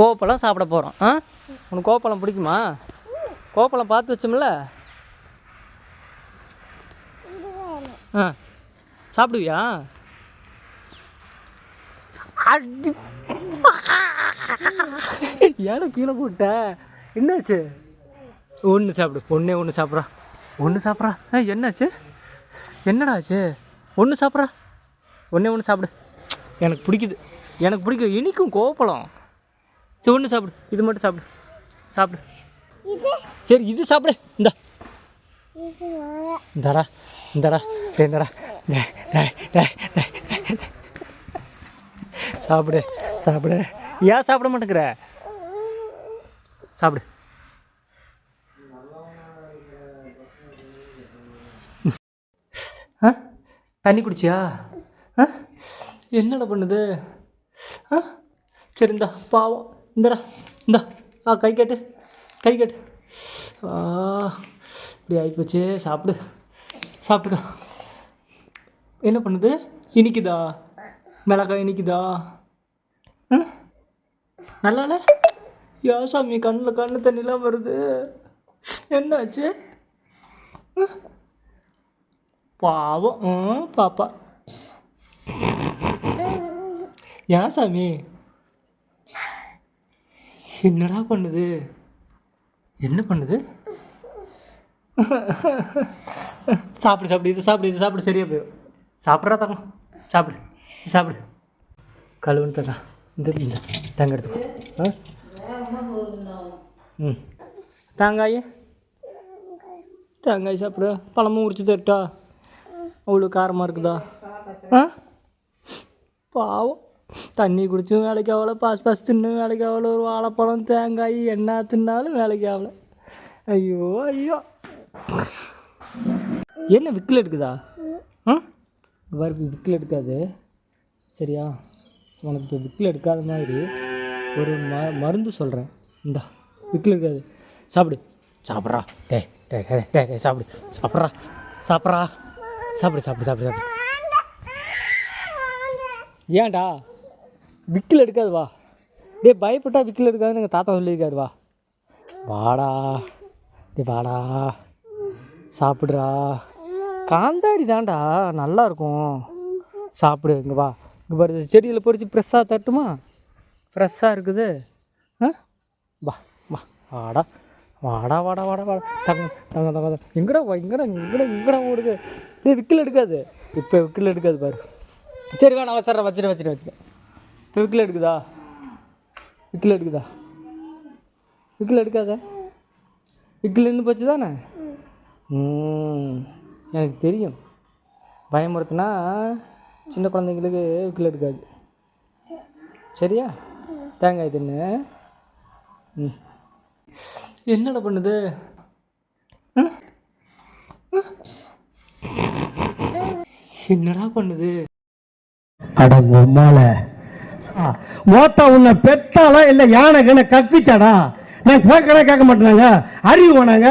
கோப்பழம் சாப்பிட போகிறோம் ஆ? உனக்கு கோப்பழம் பிடிக்குமா? கோப்பழம் பார்த்து வச்சோம்ல? ஆ. சாப்பிடுவியா? அடி ஏன்னா கீழே போட்ட? என்னாச்சு? ஒன்று சாப்பிடு. ஒன்றே ஒன்று சாப்பிட்றா. ஒன்று சாப்பிட்றா? ஆ என்னாச்சு? என்னடா ஆச்சு? ஒன்று சாப்பிட்றா? ஒன்றே ஒன்று சாப்பிடு. எனக்கு பிடிக்குது. எனக்கு பிடிக்கும். இனிக்கும் கோவப்பழம் சரி ஒன்று சாப்பிடு. இது மட்டும் சாப்பிடு. சாப்பிடு. சரி இது சாப்பிடு. இந்தா. இந்தாடா இந்தாடா. இந்தாடா. சாப்பிடு சாப்பிடு. ஏன் சாப்பிட மாட்டேங்கிற? சாப்பிடு. ஆ? தண்ணி குடிச்சியா? ஆ? என்னடா பண்ணுது? ஆ? சரி இந்தா பாவம். இந்தடா இந்தா. ஆ கை கட்டு கை கட்டு. ஆ இப்படி ஆகிப்போச்சு சாப்பிடு. சாப்பிட்டுக்கா. என்ன பண்ணுது? இனிக்குதா? மிளகாய் இனிக்குதா? ஆ? நல்லால? யா சாமி கண்ணில் கண்ணு தண்ணிலாம் வருது. என்னாச்சு? பாவம். ஆ, பாப்பா. ஏன் சாமி? என்னடா பண்ணுது? என்ன பண்ணுது? சாப்பிடு சாப்பிடு இது சாப்பிடு இது சாப்பிடு சரியா போயிடும் சாப்பிட்றா தரலாம் சாப்பிடு சாப்பிடு. கழுவுன்னு தரலாம் இந்த இந்த தேங்காய் எடுத்துக்கோ. ஆ? ம். தேங்காய்? தேங்காய் சாப்பிடு. பழமும் உரிச்சு தரட்டா. அவ்வளோ காரமாக இருக்குதா? ஆ? பாவம். தண்ணி குடிச்சும் வேலைக்கு ஆகல பாஸ் பாஸ் தின்னும் வேலைக்கு ஆகல ஒரு வாழைப்பழம் தேங்காய் என்ன தின்னாலும் வேலைக்கு ஆகல. ஐயோ ஐயோ. என்ன விக்கில் எடுக்குதா? ஆ? வரும் விக்கில் எடுக்காது. சரியா? உனக்கு இப்போ விக்கில் எடுக்காத மாதிரி ஒரு ம மருந்து சொல்கிறேன் இந்தா விக்கில் எடுக்காது. சாப்பிடு. சாப்பிட்றா. டே டே டே டே டே சாப்பிடு. சாப்பிட்றா. சாப்பிட்றா. சாப்பிடு சாப்பிடு சாப்பிடு சாப்பிடு. ஏன்டா? விக்கில் எடுக்காது வா. டேய் பயப்பட்டா விக்கில் எடுக்காதுன்னு எங்கள் தாத்தா சொல்லியிருக்காரு வா. வாடா. டேய் வாடா. சாப்பிட்றா. காந்தாரி தான்டா நல்லாயிருக்கும் சாப்பிடு இங்கே வா. இங்கே பாரு செடியில் பொறிச்சு ஃப்ரெஷ்ஷாக தட்டுமா? ஃப்ரெஷ்ஷாக இருக்குது. ஆ? வா வா. வாடா. வாடா வாடா வாடா வாடா. தங்க தங்க தங்க எங்கடா வா எங்கடா எங்கடா எங்கடா ஓடுது? டேய் விக்கில் எடுக்காது. இப்போ விக்கில் எடுக்காது பாரு. சரி வேணா வச்சிட்றேன் வச்சிட்டு வச்சிட்டு வச்சுட்டேன் இப்போ விக்கில் எடுக்குதா? விக்கில் எடுக்குதா? விக்கில் எடுக்காத. விக்கில் இருந்து போச்சு தானே? எனக்கு தெரியும். பயமுறுத்துனா சின்ன குழந்தைங்களுக்கு விக்கில் எடுக்காது. சரியா? தேங்காய் தின்னு. ம். என்னடா பண்ணுது? என்னடா பண்ணுது? அட உம்மால மோத்தா உன்னை பெத்தாலா இல்ல யானை கண்ண கக்குச்சாடா? நான் கேட்கறேன் கேட்க மாட்டேனாங்க. அறிவு வேணாங்க.